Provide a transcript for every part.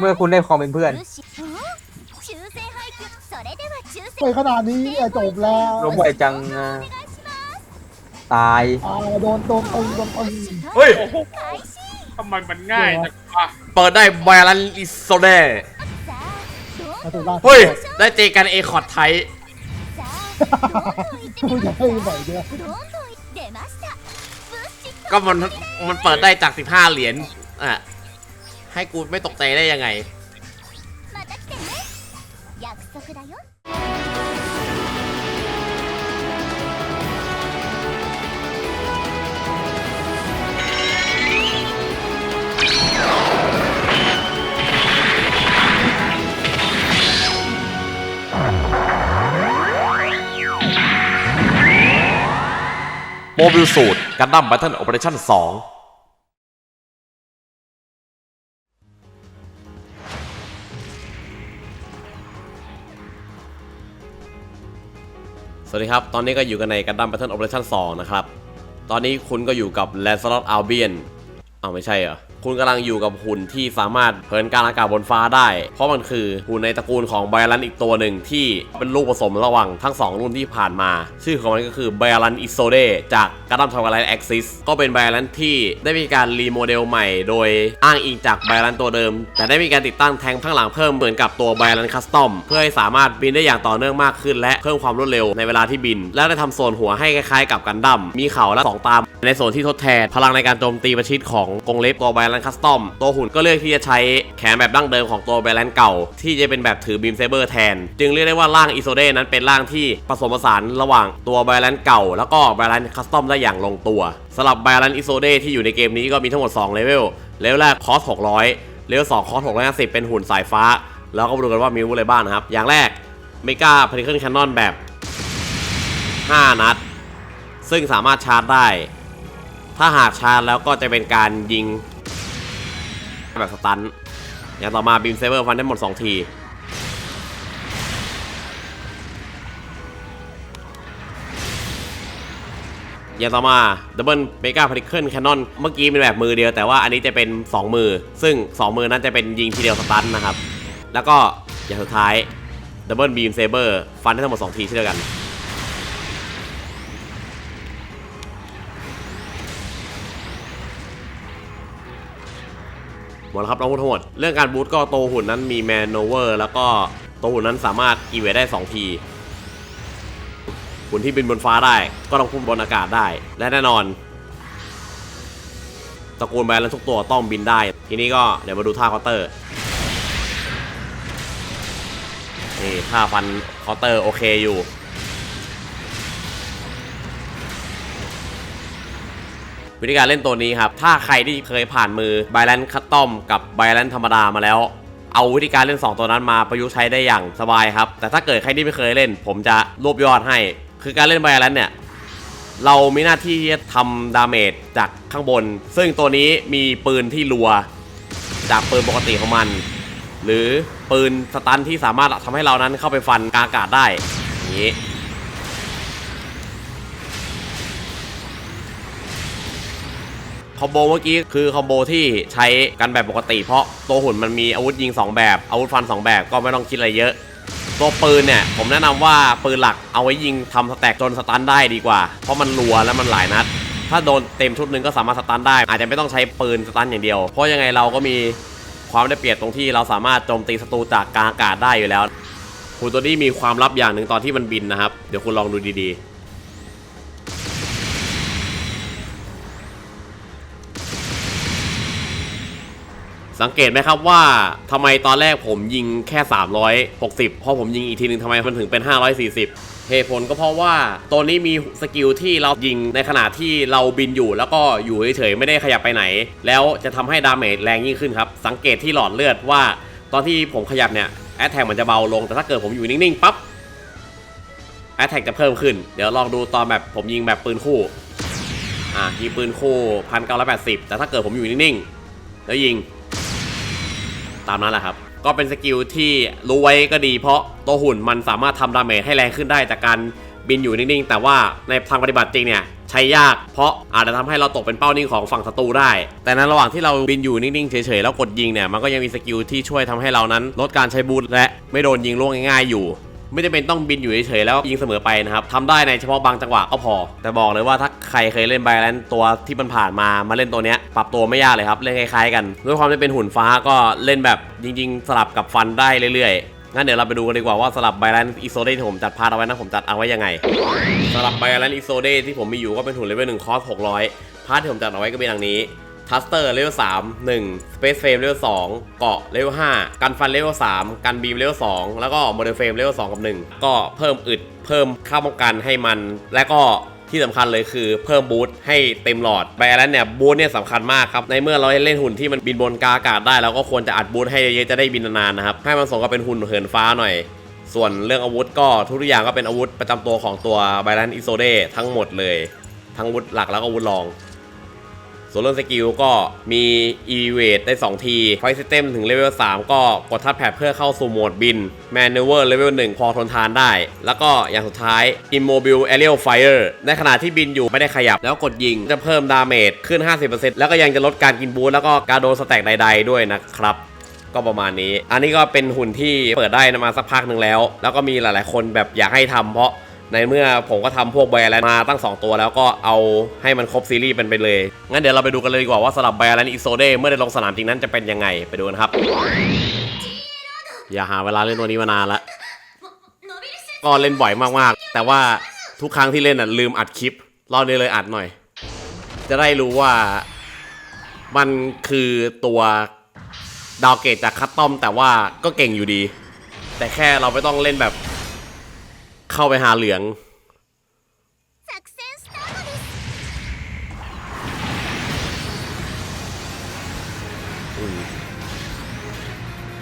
เมื่อคุณได้ของเป็นเพื่อน ไปขนาดนี้จบแล้วรบไวจังตายโดนโดนตึงโดนตึงเฮ้ย ทำไมมันง่ายจังวะเปิดได้ไวรันอิโซเดน่เฮ้ย ได้เจอกันเอคอร์ดไทยก็มันมันเปิดได้จาก 15 เหรียญอะ ให้กูไม่ตกใจได้ยังไง โมบิลสูตรการดั้มแบทเทิลโอเปอเรชั่น2 สวัสดีครับ ตอนนี้ก็อยู่กันในกันดั้มแพทเทิลโอเปอเรชั่น2นะครับ ตอนนี้คุณก็อยู่กับแลนซ์ลอตอัลเบียนอ้าวไม่ใช่เหรอ คุณกำลังอยู่กับหุ่นที่สามารถเหินกลารอากาศบนฟ้าได้ เพราะมันคือหุ่นในตระกูลของไบรันอีกตัวหนึ่งที่เป็นลูกผสมระหว่างทั้ง 2 รุ่นที่ผ่านมา ชื่อของมันก็คือไบรันอิโซเดจากการดัมทาวไลท์แอ็กซิสก็เป็นไบรันที่ได้มีการรีโมเดลใหม่โดยอ้างอิงจากไบรันตัวเดิม แต่ได้มีการติดตั้งแทงข้างหลังเพิ่มเหมือนกับตัวไบรันคัสตอมเพื่อให้สามารถบินได้อย่างต่อเนื่องมากขึ้น และเพิ่มความรวดเร็วในเวลาที่บิน และได้ทำโซนหัวให้คล้ายๆ กับกันดั้มมีเขาและสองตาในโซนที่ทดแทนพลังในการโจมตีประชิดของกรงเล็บตัวไบรันคัสตอมตัวหุ่นก็เลือกที่จะใช้แขนแบบดั้งเดิมของตัวไบรันเก่า ที่จะเป็นแบบถือบีมเซเบอร์แทน จึงเรียกได้ว่าร่างอิโซเดนั้นเป็นร่างที่ผสมผสานระหว่างตัวไบรันเก่า แล้วก็ไบรันคัสตอมได้อย่างลงตัวสำหรับไบรันอิโซเดที่อยู่ในเกมนี้ก็มีทั้งหมด2เลเวลเลเวลแรกคอส600เลเวล2คอส650 เป็นหุ่นสายฟ้า แล้วก็มาดูกันว่ามีอาวุธอะไรบ้างนะครับอย่างแรกเมกาพาริเคิลแคนนอนแบบ 5 นัด ซึ่งสามารถชาร์จได้ ถ้าหากชาร์จแล้วก็จะเป็นการยิง แบบสตันอย่างต่อมาบีมเซเบอร์ฟันได้หมด 2 ทีอย่างต่อมาดับเบิลเมกาพาริเคิลแคนนอนเมื่อกี้เป็นแบบมือเดียวแต่ว่าอันนี้จะเป็น 2 มือ ซึ่ง 2 มือนั้นจะเป็นยิงทีเดียวสตันนะครับ แล้วก็อย่างสุดท้ายดับเบิลบีมเซเบอร์ฟันได้ทั้งหมด 2 ทีเช่นเดียวกัน ดแล้วครับเราพูดทั้งหมด เรื่องการบูตก็โตวหุ่นนั้นมีแมนโนเวอร์แล้วก็โตวหุ่นนั้นสามารถอีเวทได้ 2 ทีหุ่นที่บินบนฟ้าได้ ก็ต้องพุ่งบนอากาศได้ และแน่นอนตระกูลแบรนด์ทุกตัวต้องบินได้ ทีนี้ก็เดี๋ยวมาดูท่าเคาน์เตอร์นี่ท่าฟันเคาน์เตอร์โอเคอยู่ วิธีการเล่นตัวนี้ครับ ถ้าใครที่เคยผ่านมือไบแลนคัตตอมกับไบแลนธรรมดามาแล้ว เอาวิธีการเล่น 2 ตัวนั้นมาประยุกต์ใช้ได้อย่างสบายครับ แต่ถ้าเกิดใครที่ไม่เคยเล่น ผมจะรวบยอดให้ คือการเล่นไบแลนเนี่ยเรามีหน้าที่จะทำดาเมจจากข้างบน ซึ่งตัวนี้มีปืนที่รัว จากปืนปกติของมัน หรือปืนสตันที่สามารถทำให้เรานั้นเข้าไปฟันกางอากาศได้อย่างนี้ คอมโบเมื่อกี้คือคอมโบที่ใช้กันแบบปกติ เพราะตัวหุ่นมันมีอาวุธยิง 2 แบบ อาวุธฟัน 2 แบบก็ไม่ต้องคิดอะไรเยอะ ตัวปืนเนี่ยผมแนะนำว่าปืนหลักเอาไว้ยิงทำสแต็กจนสตันได้ดีกว่า เพราะมันรัวและมันหลายนัด ถ้าโดนเต็มชุดหนึ่งก็สามารถสตันได้ อาจจะไม่ต้องใช้ปืนสตันอย่างเดียว เพราะยังไงเราก็มีความได้เปรียบตรงที่เราสามารถโจมตีศัตรูจากกลางอากาศได้อยู่แล้วหุ่นตัวนี้มีความลับอย่างหนึ่งตอนที่มันบินนะครับ เดี๋ยวคุณลองดูดีๆ สังเกตไหมครับว่าทำไมตอนแรกผมยิงแค่ 360 พอผมยิงอีกทีนึงทำไมมันถึงเป็น 540 เหตุผลก็เพราะว่าตัวนี้มีสกิลที่เรายิงในขณะที่เราบินอยู่แล้วก็อยู่เฉยๆไม่ได้ขยับไปไหน แล้วจะทำให้ดาเมจแรงยิ่งขึ้นครับ สังเกตที่หลอดเลือดว่า ตอนที่ผมขยับเนี่ยแอตแทกมันจะเบาลงแต่ถ้าเกิดผมอยู่นิ่งๆปั๊บแอตแทกจะเพิ่มขึ้น เดี๋ยวลองดูตอนแบบผมยิงแบบปืนคู่อะยิงปืนคู่พันเก้าร้อยแปดสิบแต่ถ้าเกิดผมอยู่นิ่งๆแล้วยิง ตามนั้นแหละครับ ก็เป็นสกิลที่รู้ไว้ก็ดีเพราะตัวหุ่นมันสามารถทำดาเมจให้แรงขึ้นได้จากการบินอยู่นิ่งๆ แต่ว่าในทางปฏิบัติจริงเนี่ยใช้ยาก เพราะอาจจะทำให้เราตกเป็นเป้านิ่งของฝั่งศัตรูได้ แต่ในระหว่างที่เราบินอยู่นิ่งๆเฉยๆแล้วกดยิงเนี่ยมันก็ยังมีสกิลที่ช่วยทำให้เรานั้น ลดการใช้บูทและไม่โดนยิงล่วงง่ายๆอยู่ ไม่ได้เป็นต้องบินอยู่เฉยๆแล้วยิงเสมอไปนะครับทำได้ในเฉพาะบางจังหวะก็พอ แต่บอกเลยว่าถ้าใครเคยเล่นไบแลนตัวที่มันผ่านมามาเล่นตัวเนี้ยปรับตัวไม่ยากเลยครับเล่นคล้ายๆกัน ด้วยความที่เป็นหุ่นฟ้าก็เล่นแบบจริง ๆ สลับกับฟันได้เรื่อยๆงั้นเดี๋ยวเราไปดูกันดีกว่าว่าสลับไบแลนอีโซเดที่ผมจัดพาร์ทเอาไว้นะผมจัดเอาไว้ยังไงสลับไบแลนอีโซเดที่ผมมีอยู่ก็เป็นหุ่นเลเวลหนึ่งคอส600พาร์ทที่ผมจัดเอาไว้ก็เป็นอย่างนี้ ทัสเตอร์เลเวล3 1 Space Frame เลเวล2เกาะเลเวล5กันฟันเลเวล3กันบีมเลเวล2แล้วก็โมเดลเฟรมเลเวล2กับ1ก็เพิ่มอึดเพิ่มค่าป้องกันให้มัน และก็ที่สำคัญเลยคือเพิ่มบูทให้เต็มหลอดไบแลนเนี่ยบูทเนี่ยสำคัญมากครับ ในเมื่อเราเล่นหุ่นที่มันบินบนกาอากาศได้เราก็ควรจะอัดบูทให้เยอะๆจะได้บินนานๆนะครับ ให้มันสมกับเป็นหุ่นเหินฟ้าหน่อย ส่วนเรื่องอาวุธก็ทุกอย่างก็เป็นอาวุธประจำตัวของตัวไบแลนอิโซเดทั้งหมดเลย ทั้งอาวุธหลักแล้วก็อาวุธรอง ส่วนเรื่องสกิลก็มี e v a d e ได้ 2 ทีไฟสเต็มถึงเลเวล 3 ก็กดทัดแพดเพื่อเข้าสู่โหมดบิน Maneuver เลเวล 1 พอทนทานได้ แล้วก็อย่างสุดท้าย Immobile Aerial Fire ในขณะที่บินอยู่ไม่ได้ขยับ แล้วกดยิงจะเพิ่มดาเมจขึ้น 50%แล้วก็ยังจะลดการกินบูสแล้วก็การโดนสแต็กใด ๆ ด้วยนะครับก็ประมาณนี้ อันนี้ก็เป็นหุ่นที่เปิดได้มาสักพักหนึ่งแล้ว แล้วก็มีหลายๆ คนแบบอยากให้ทำเพราะ ในเมื่อผมก็ทำพวกไบแลนมาตั้ง 2 ตัวแล้วก็เอาให้มันครบซีรีส์เป็นไปเลย งั้นเดี๋ยวเราไปดูกันเลยดีกว่าว่าสลับไบแลนอีโซเดเมื่อได้ลงสนามจริงนั้นจะเป็นยังไงไปดูกันครับ อย่าหาเวลาเล่นตัวนี้มานานละก็เล่นบ่อยมากๆ แต่ว่าทุกครั้งที่เล่นอะลืมอัดคลิปรอบนี้เลยอัดหน่อย จะได้รู้ว่ามันคือตัวดาวเกตจากคัตตอมแต่ว่าก็เก่งอยู่ดี แต่แค่เราไม่ต้องเล่นแบบ เข้าไปหาเหลือง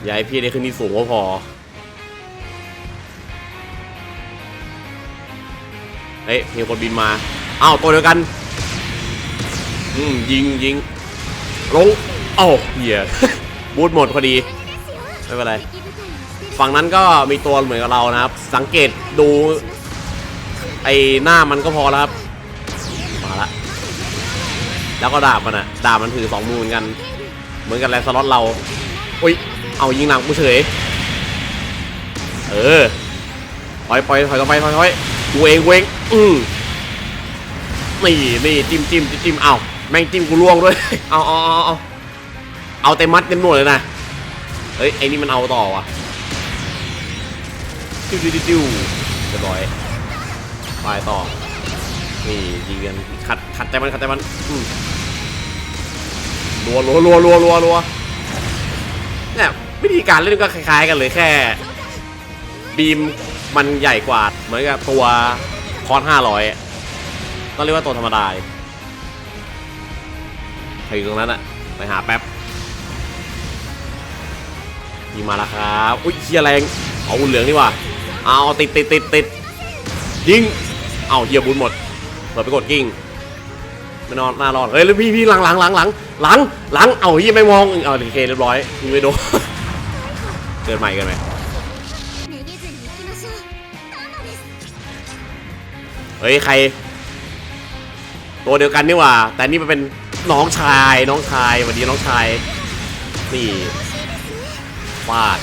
อย่าให้พี่ได้ขึ้นที่สูงก็พอ เอ๊ะมีคนบินมา อ้าว ตัวเดียวกัน อืม ยิงยิงลง เอ้าเหี้ย บูทหมดพอดี ไม่เป็นไร ฝั่งนั้นก็มีตัวเหมือนกับเรานะครับ สังเกตดูไอ้หน้ามันก็พอแล้วครับ มาละ แล้วก็ดาบมันอะดาบมันถือสองมือเหมือนกัน เหมือนกันแลสล็อตเราอุ้ย เอายิงหนังกูเฉย เออถอยปล่อยถอยต่อไปถอยถอยกูเองเองอืมนี่นี่จิ้มจิ้มจิ้มจิ้มเอาแม่งจิ้มกูล่วงด้วย เอาเอาเอาเอาเอาเต็มมัดเต็มหน่วยเลยนะ เฮ้ยไอ้นี่มันเอาต่อว่ะ จิ้วจิ้วจิ้วจิ้วเรียบร้อยไปต่อ นี่ยิงกันขัดขัดใจมันขัดใจมันรัวรัวรัวรัวรัวรัวเนี่ยวิธีการเล่นก็คล้าย ๆ กันเลยแค่ บีมมันใหญ่กว่า เหมือนกับตัวคอนห้าร้อยก็เรียกว่าตัวธรรมดาใครอยู่ตรงนั้นอะไปหาแป๊บยิงมาแล้วครับ อุ้ยเฮียแรง เอาอุ่นเหลืองดีกว่า เอาติดติดติดติดยิงเอาเหยียบบุญหมดเปิดไปกดกิ้งไม่นอนหน้ารอดเฮ้ยพี่พี่หลังหลังหลังหลังหลังหลังเอายี่ไม่มองเอาโอเคเรียบร้อยไม่โดนเกิดใหม่กันไหมเฮ้ยใคร ตัวเดียวกันนี่ว่า แต่นี่มันเป็นน้องชายน้องชายสวัสดีน้องชายนี่ฟาด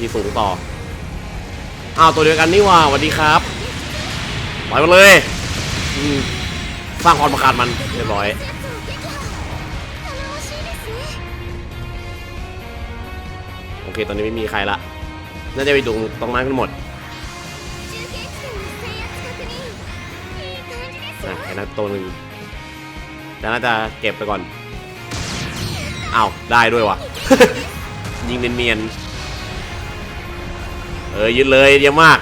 ที่สูงต่อ อ้าวตัวเดียวกันนี่ว่าสวัสดีครับปล่อยมัเลยสร้างความประคาดมันเรียบร้อยโอเคตอนนี้ไม่มีใครละน่าจะไปดูตรงนั้นกันหมดนะไนั่นตัวหนึ่งแต่น่าจะเก็บไปก่อนอ้าวได้ด้วยวะยิงเนียนๆ เอยึดเลยเยอะมาก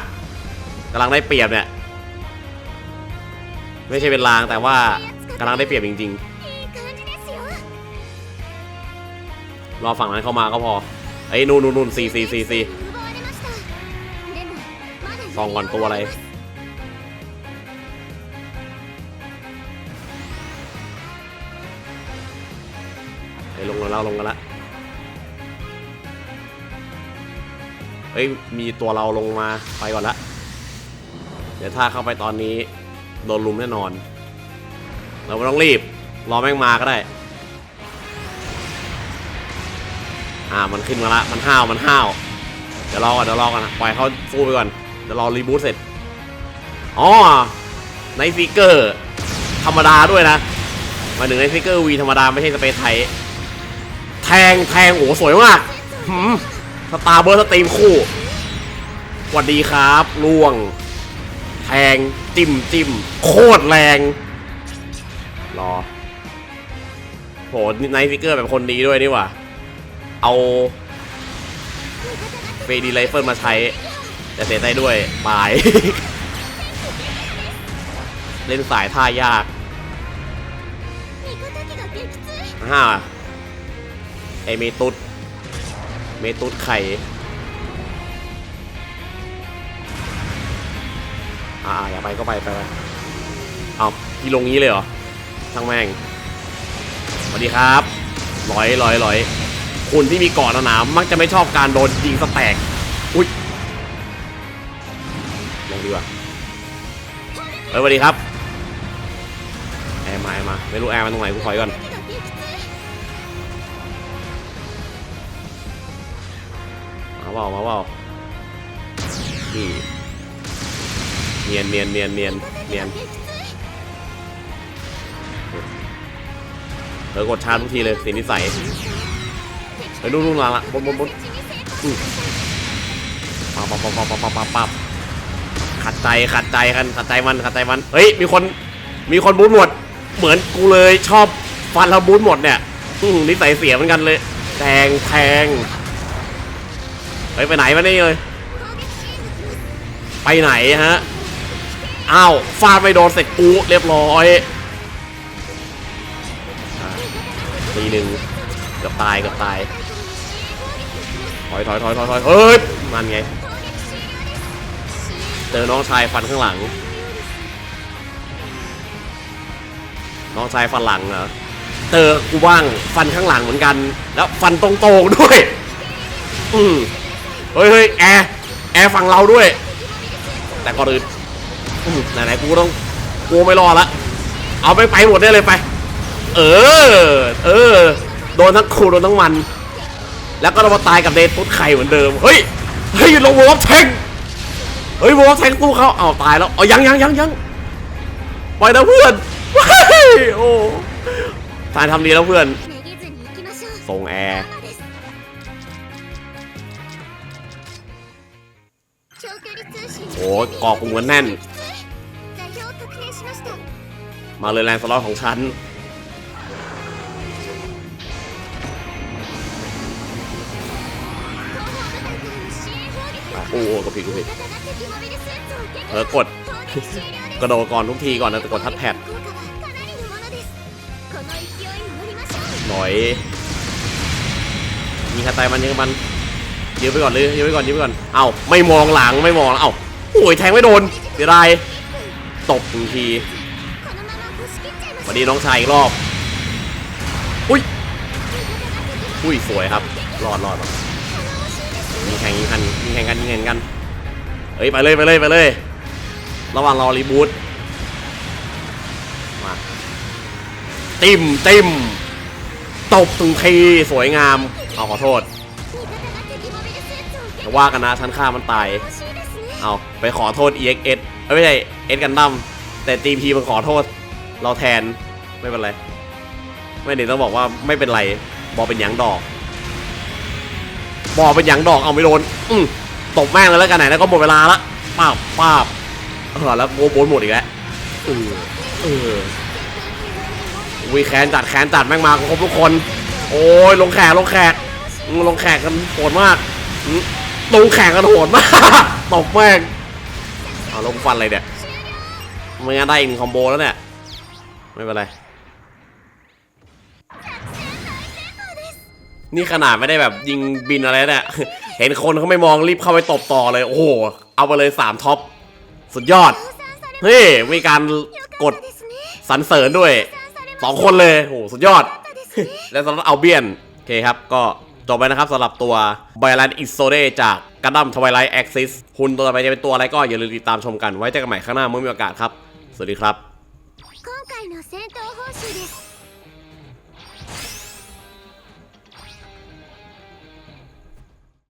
กำลังได้เปรียบเนี่ย ไม่ใช่เป็นลางแต่ว่ากำลังได้เปรียบจริง ๆ รอฝั่งนั้นเข้ามาก็พอไอ้นูนูนูนซีซีซีซีซสองก่อนตัวอะไรไอ้ลงกันแล้วลงกันแล้ว เอ้ยมีตัวเราลงมาไปก่อนละ เดี๋ยวถ้าเข้าไปตอนนี้โดนลุมแน่นอน เราไม่ต้องรีบ รอแม่งมาก็ได้ อ่ามันขึ้นมาละ มันห้าวมันห้าวเดี๋ยวรอก่อนเดี๋ยวรอก่อนนะปล่อยเขาสู้ไปก่อนเดี๋ยวรอรีบูตเสร็จอ๋อในฟิกเกอร์ธรรมดาด้วยนะมายถึงในฟิกเกอร์วีธรรมดาไม่ใช่สเปซไทยแทงแทงโอ้สวยมากหืม สตาร์เบอร์สตรีมคู่สวัสดีครับล่วง แทง จิ้มจิ้มโคตรแรง รอโหไนท์ฟิกเกอร์แบบคนดีด้วยนี่ว่ะเอาเฟดีไลเฟิลมาใช้จะเสียใจด้วยบาย เล่นสายท่ายากห้าไอเมตุด เมตุดไข่อ่าอย่าไปก็ไปไปไปเอาพี่ลงนี้เลยเหรอช่างแม่งสวัสดีครับลอยลอยลอยคุณที่มีเกาะหนาๆมักจะไม่ชอบการโดนยิงสแต็กอุ้ยลงดีกว่าเฮ้ยสวัสดีครับแอร์มาแอร์มาไม่รู้แอร์มาตรงไหนกูถอยก่อน มาว่ามาว่านี่เนียนเนียนเนียนเนียนเนียนเธอกดชาร์จทุกทีเลยสีนิสัยไปดูดูมาละบนบนบนปับปับปับปับปับปับปับขัดใจขัดใจกันขัดใจมันขัดใจมันเฮ้ยมีคนมีคนบูทหมด เหมือนกูเลยชอบฟันแล้วบูทหมดเนี่ยนิสัยเสียเหมือนกันเลยแทงแทง เฮ้ยไปไหนมาเนี่ยเลยไปไหนฮะอ้าวฟาดไม่โดนเสร็จกูเรียบร้อยอทีหนึ่งเกือบตายเกือบตายถอยถอยถอยถอยถอยเฮ้ยนั่นไงเจอน้องชายฟันข้างหลัง น้องชายฟันหลังเหรอเจอกูบ้างฟันข้างหลังเหมือนกัน แล้วฟันตรงๆด้วย อืม เฮ้ยแอร์แอร์ฝั่งเราด้วย แต่ก่อนอื่นไหนๆกูต้องกูไม่รอละเอาไปไปหมดได้เลยไป เออ เออ โดนทั้งคูโดนทั้งมัน แล้วก็เรามาตายกับเดนตุ๊ดไข่เหมือนเดิม เฮ้ย เฮ้ยลงวอล์ฟแทงเฮ้ยวอล์ฟแทงกูเขาเอาตายแล้วเอายังยังยังยังไปนะเพื่อนโอ้ตายทำดีแล้วเพื่อนส่งแอร์ โอ้กอกผมกันแน่น มาเลยแรงสล็อตของฉัน โอ้โหก็ผิดกูผิดเออกด กระโดดก่อนทุกทีก่อนนะแต่กดทัดแพดหน่อย มีคาตายมันยังมันยื้ไปก่อนเลยยื้ไปก่อนยื้ไปก่อน เอาไม่มองหลังไม่มองแล้วเอา โอ้ยแทงไม่โดนเสียดาตบอีกทีวันนี้น้องชายอีกรอบ อุ้ย อุ้ยสวยครับ รอดรอดมีแข่งยิงกันมีแข่งกันยิงแข่งกัน เฮ้ยไปเลยไปเลยไปเลย ระหว่างรอรีบูตมาติมติมตบถึงทีสวยงาม เอาขอโทษว่ากันนะชั้นฆ่ามันตาย เอาไปขอโทษ EXS เอ้ยไม่ใช่ S กันดั้มแต่ GP มันขอโทษเราแทนไม่เป็นไร ไม่เดี๋ยวต้องบอกว่าไม่เป็นไรบอกเป็นหยังดอก บอกเป็นหยังดอกเอาไม่โดนอืมตบแม่งเลยแล้วกันไหนแล้วก็หมดเวลาละป้าบป้าบเออแล้วโบนหมดอีกแล้วเออเออวีแคนจัดแคนจัดแม่งมาครบทุกคน โอ้ยลงแขกลงแขกลงแขกกันโหดมากอื ลงแข่งกันโหดมากตบแม่งเอาลงฟันเลยเนี่ยไม่งั้นได้อีกงคอมโบแล้วเนี่ย ไม่เป็นไร นี่ขนาดไม่ได้แบบยิงบินอะไรเนี่ย เห็นคนเขาไม่มองรีบเข้าไปตบต่อเลย โอ้โห เอาไปเลยสามท็อป สุดยอด เฮ้มีการกดสรรเสริญด้วยสองคนเลย โอ้โห สุดยอด และสำหรับเอาเบียน โอเคครับ ก็ ต่อไปนะครับสำหรับตัวไบรันอิโซเดจากกระดัมทวายไลท์แอคซิสหุ่นตัวต่อไปจะเป็นตัวอะไรก็อย่าลืมติดตามชมกันไว้เจอกันใหม่ข้างหน้าเมื่อมีโอกาสครับ สวัสดีครับ